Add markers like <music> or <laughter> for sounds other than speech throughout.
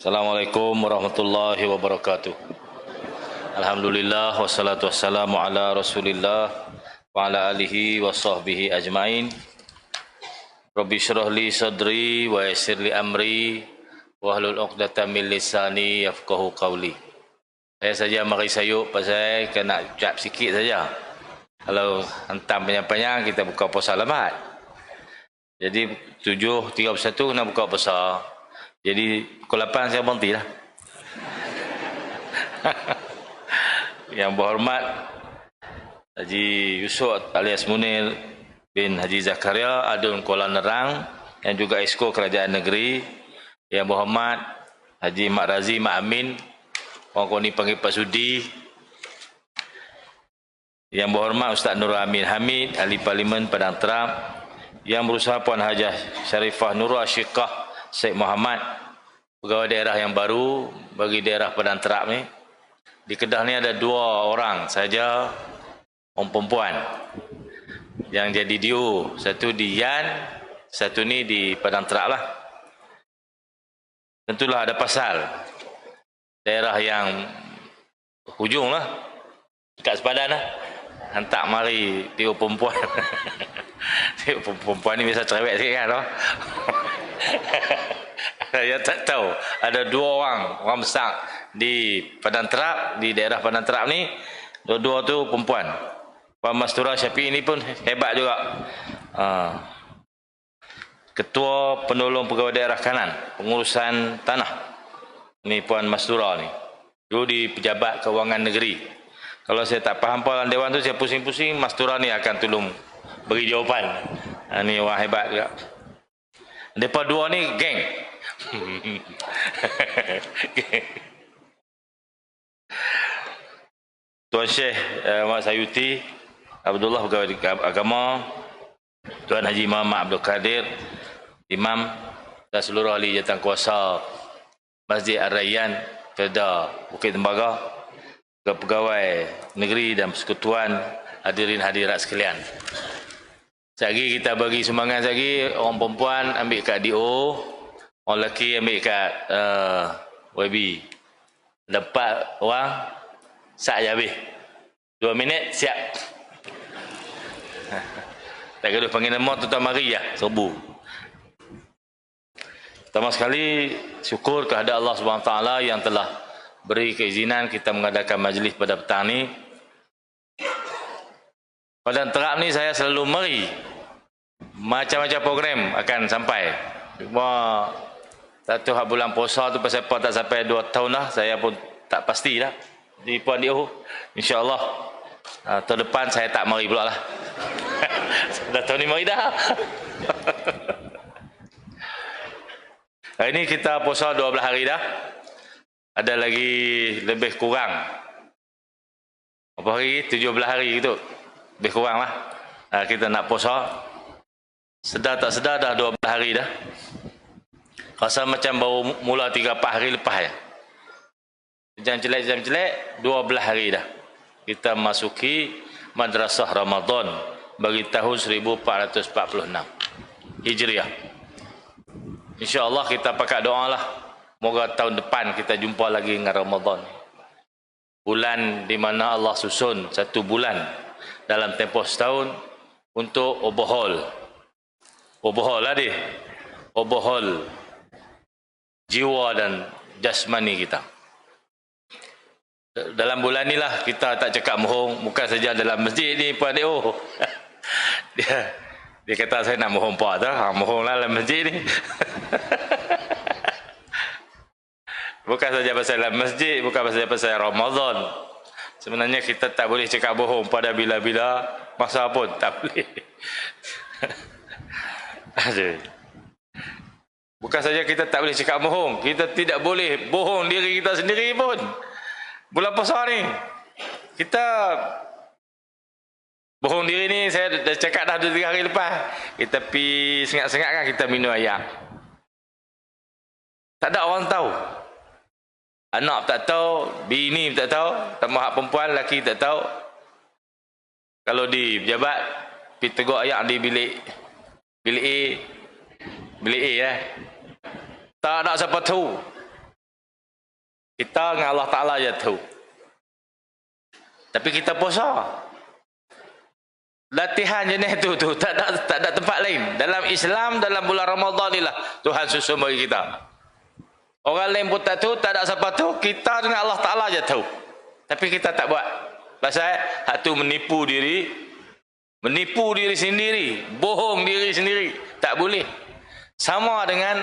Assalamualaikum warahmatullahi wabarakatuh. Alhamdulillah wassalatu wassalamu ala Rasulillah wa ala alihi wa sahbihi ajmain. Rabbi li sadri wa yassir li amri wa hlul 'uqdatam min lisani yafqahu qawli. Saya saja mari sayuk pasal kena ucap sikit saja. Kalau hentam panjang-panjang kita buka puasa lambat. Jadi 7.31 kena buka puasa. Jadi 8 saya berhenti lah. <laughs> yang berhormat Haji Yusuf alias Munir bin Haji Zakaria Adun Kuala Nerang yang juga Esko Kerajaan Negeri. Yang berhormat Haji Mak Razi Mak Amin orang kau ni panggil Pak Sudi. Yang berhormat Ustaz Nur Amin Hamid Ahli Parlimen Padang Terap. Yang berusaha Puan Hajah Syarifah Nurul Asyiqah Syed Muhammad pegawai daerah yang baru bagi daerah Padang Terak ni. Di Kedah ni ada dua orang saja orang perempuan. Yang jadi DO satu di Yan satu ni di Padang Terak lah. Tentulah ada pasal daerah yang hujung lah dekat sepadan lah. Hantar mari DO perempuan. <laughs> DO perempuan ni biasa cerewet sikit kan <laughs> saya <laughs> tak tahu. Ada dua orang orang besar di Padang Terap di daerah Padang Terap ni. Dua-dua tu perempuan. Puan Mastura Syafi ini pun hebat juga. Ha. ketua penolong pegawai daerah kanan pengurusan tanah ni Puan Mastura ni. Dulu di pejabat kewangan negeri. Kalau saya tak faham apa dewan tu saya pusing-pusing Mastura ni akan tolong beri jawapan. Ha, ni orang hebat juga. Depa dua ni geng. <laughs> Tuan Syekh uh, Mak Sayuti Abdullah Pegawai Agama Tuan Haji Muhammad Abdul Kadir Imam dan seluruh ahli jatan kuasa Masjid Ar-Rayyan Perda Bukit Tembaga pegawai negeri dan persekutuan hadirin hadirat sekalian. Sekali kita bagi sumbangan lagi orang perempuan ambil kat DO, orang lelaki ambil kat uh, WB. Dapat orang sak je habis. Dua minit siap. <laughs> tak kena panggil nama tuan mari ya, serbu. Pertama sekali syukur kepada Allah SWT yang telah beri keizinan kita mengadakan majlis pada petang ni. Pada terap ni saya selalu meri macam-macam program akan sampai. Cuma satu hak bulan puasa tu pasal apa tak sampai dua tahun dah. Saya pun tak pasti dah. Di Puan Diuh. InsyaAllah. Uh, tahun depan saya tak mari pula lah. <laughs> dah tahun ni mari dah. <laughs> Hari ni kita puasa 12 hari dah. Ada lagi lebih kurang. Apa hari? 17 hari gitu. Lebih kurang lah. Uh, kita nak puasa. Sedar tak sedar dah 12 hari dah. Rasa macam baru mula 3-4 hari lepas ya. Jam jelek, jam jelek, 12 hari dah. Kita masuki Madrasah Ramadan bagi tahun 1446. Hijriah. InsyaAllah kita pakai doa lah. Moga tahun depan kita jumpa lagi dengan Ramadan. Bulan di mana Allah susun satu bulan dalam tempoh setahun untuk overhaul overhaul lah dia overhaul jiwa dan jasmani kita. Dalam bulan ni lah kita tak cakap mohong bukan saja dalam masjid ni Puan Deo. <laughs> Dia, dia kata saya nak mohong apa tu ha, mohong lah dalam masjid ni. <laughs> Bukan saja pasal dalam masjid bukan saja pasal Ramadan. Sebenarnya kita tak boleh cakap bohong pada bila-bila masa pun tak boleh. <laughs> Ada. Bukan saja kita tak boleh cakap bohong, kita tidak boleh bohong diri kita sendiri pun. Bulan puasa ni. Kita bohong diri ni saya dah cakap dah 2 3 hari lepas. Kita pi sengat-sengat kan kita minum air. Tak ada orang tahu. Anak tak tahu, bini tak tahu, tambah hak perempuan, lelaki tak tahu. Kalau di pejabat, pergi tegur ayah di bilik Bilik A. Bilik A eh. Tak ada siapa tahu. Kita dengan Allah Ta'ala je tahu. Tapi kita puasa. Latihan jenis tu tu tak ada tak ada tempat lain. Dalam Islam dalam bulan Ramadan inilah Tuhan susun bagi kita. Orang lain pun tak tahu, tak ada siapa tahu. Kita dengan Allah Taala je tahu. Tapi kita tak buat. Pasal hak tu menipu diri, menipu diri sendiri, bohong diri sendiri. Tak boleh. Sama dengan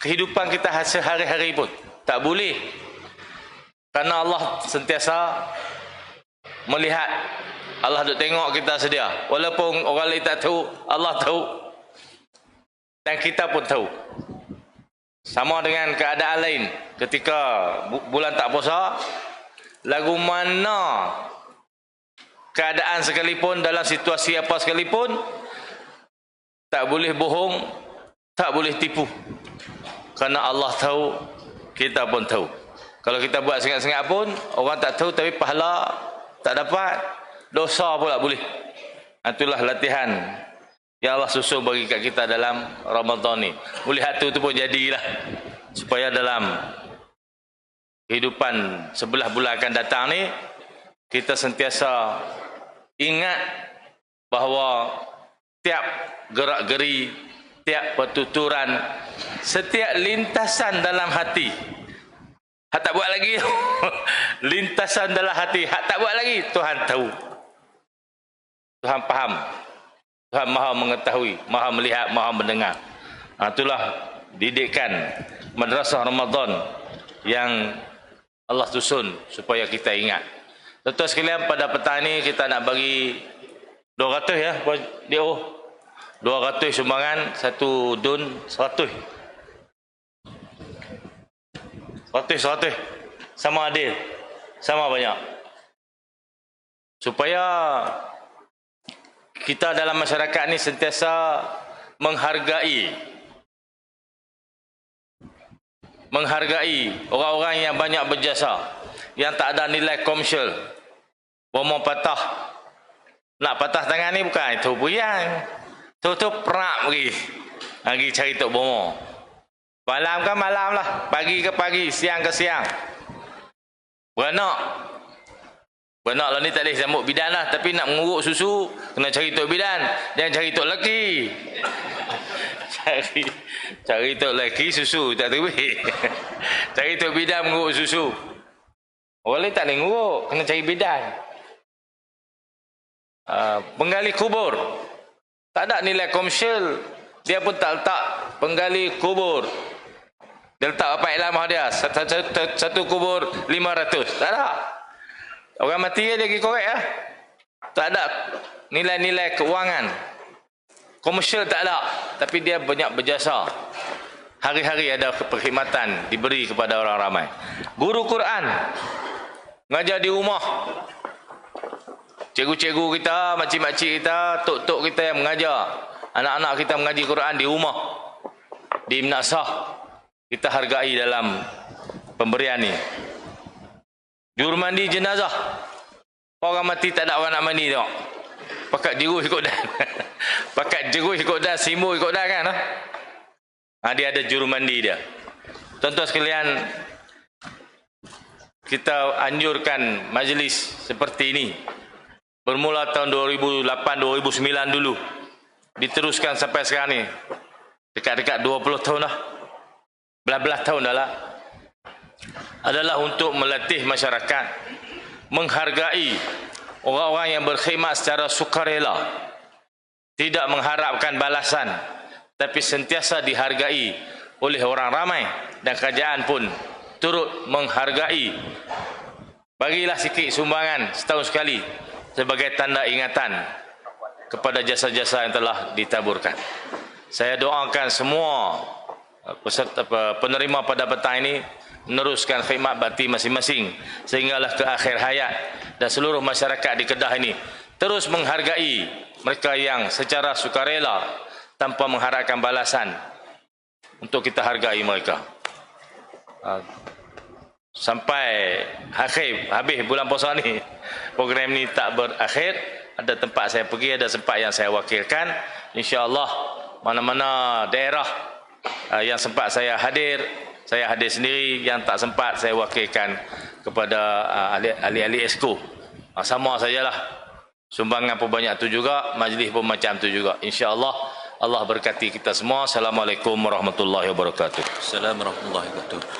kehidupan kita sehari-hari pun. Tak boleh. Karena Allah sentiasa melihat Allah duk tengok kita sedia. Walaupun orang lain tak tahu, Allah tahu. Dan kita pun tahu. Sama dengan keadaan lain. Ketika bulan tak puasa, lagu mana keadaan sekalipun dalam situasi apa sekalipun, tak boleh bohong, tak boleh tipu. Karena Allah tahu, kita pun tahu. Kalau kita buat sengat-sengat pun, orang tak tahu tapi pahala tak dapat dosa pula boleh. Itulah latihan yang Allah susun bagi kat kita dalam Ramadan ni. Boleh hatu tu pun jadilah. Supaya dalam kehidupan sebelah bulan akan datang ni, kita sentiasa ingat bahawa tiap gerak-geri, tiap pertuturan, setiap lintasan dalam hati, Hak tak buat lagi. <laughs> Lintasan dalam hati. Hak tak buat lagi. Tuhan tahu. Tuhan faham. Tuhan maha mengetahui, maha melihat, maha mendengar. Ha, itulah didikan madrasah Ramadan yang Allah susun supaya kita ingat. Tentu sekalian pada petang ini kita nak bagi 200 ya, dia oh. 200 sumbangan, satu dun 100. 100 100. Sama adil. Sama banyak. Supaya kita dalam masyarakat ni sentiasa menghargai menghargai orang-orang yang banyak berjasa yang tak ada nilai komersial bomo patah nak patah tangan ni bukan itu buyang tu tu perak pergi lagi cari tok bomo malam kan malam lah pagi ke pagi siang ke siang beranak Benar lah ni tak boleh sambut bidan lah. Tapi nak menguruk susu, kena cari tok bidan. Jangan cari tok lelaki. <laughs> cari cari tok lelaki susu, tak tahu <laughs> cari tok bidan menguruk susu. Orang lain tak boleh menguruk, kena cari bidan. Uh, penggali kubur. Tak ada nilai komersial. Dia pun tak letak penggali kubur. Dia letak apa ilmu dia? Satu, satu, satu kubur 500. Tak ada. Orang mati dia pergi korek lah. Tak ada nilai-nilai keuangan. Komersial tak ada. Tapi dia banyak berjasa. Hari-hari ada perkhidmatan diberi kepada orang ramai. Guru Quran. Ngajar di rumah. Cikgu-cikgu kita, makcik-makcik kita, tok-tok kita yang mengajar. Anak-anak kita mengaji Quran di rumah. Di Mnasah. Kita hargai dalam pemberian ini. Juru mandi jenazah. Orang mati tak ada orang nak mandi tengok. Pakat jeruh ikut dan. <laughs> Pakat jeruh ikut dan, simu ikut dan kan. Ha, dia ada juru mandi dia. Tuan-tuan sekalian, kita anjurkan majlis seperti ini. Bermula tahun 2008-2009 dulu. Diteruskan sampai sekarang ni. Dekat-dekat 20 tahun lah. Belah-belah tahun dah lah. Adalah untuk melatih masyarakat. Menghargai orang-orang yang berkhidmat secara sukarela. Tidak mengharapkan balasan. Tapi sentiasa dihargai oleh orang ramai. Dan kerajaan pun turut menghargai. Bagilah sikit sumbangan setahun sekali sebagai tanda ingatan kepada jasa-jasa yang telah ditaburkan saya doakan semua peserta penerima pada petang ini meneruskan khidmat bakti masing-masing sehinggalah ke akhir hayat dan seluruh masyarakat di Kedah ini terus menghargai mereka yang secara sukarela tanpa mengharapkan balasan untuk kita hargai mereka. Ah, sampai akhir habis bulan puasa ni program ni tak berakhir ada tempat saya pergi ada sempat yang saya wakilkan insyaallah mana-mana daerah ah, yang sempat saya hadir Saya hadir sendiri yang tak sempat saya wakilkan kepada uh, ahli- ahli-ahli esko. Uh, sama sajalah. Sumbangan pun banyak tu juga, majlis pun macam tu juga. Insya-Allah Allah berkati kita semua. Assalamualaikum warahmatullahi wabarakatuh. Assalamualaikum warahmatullahi wabarakatuh.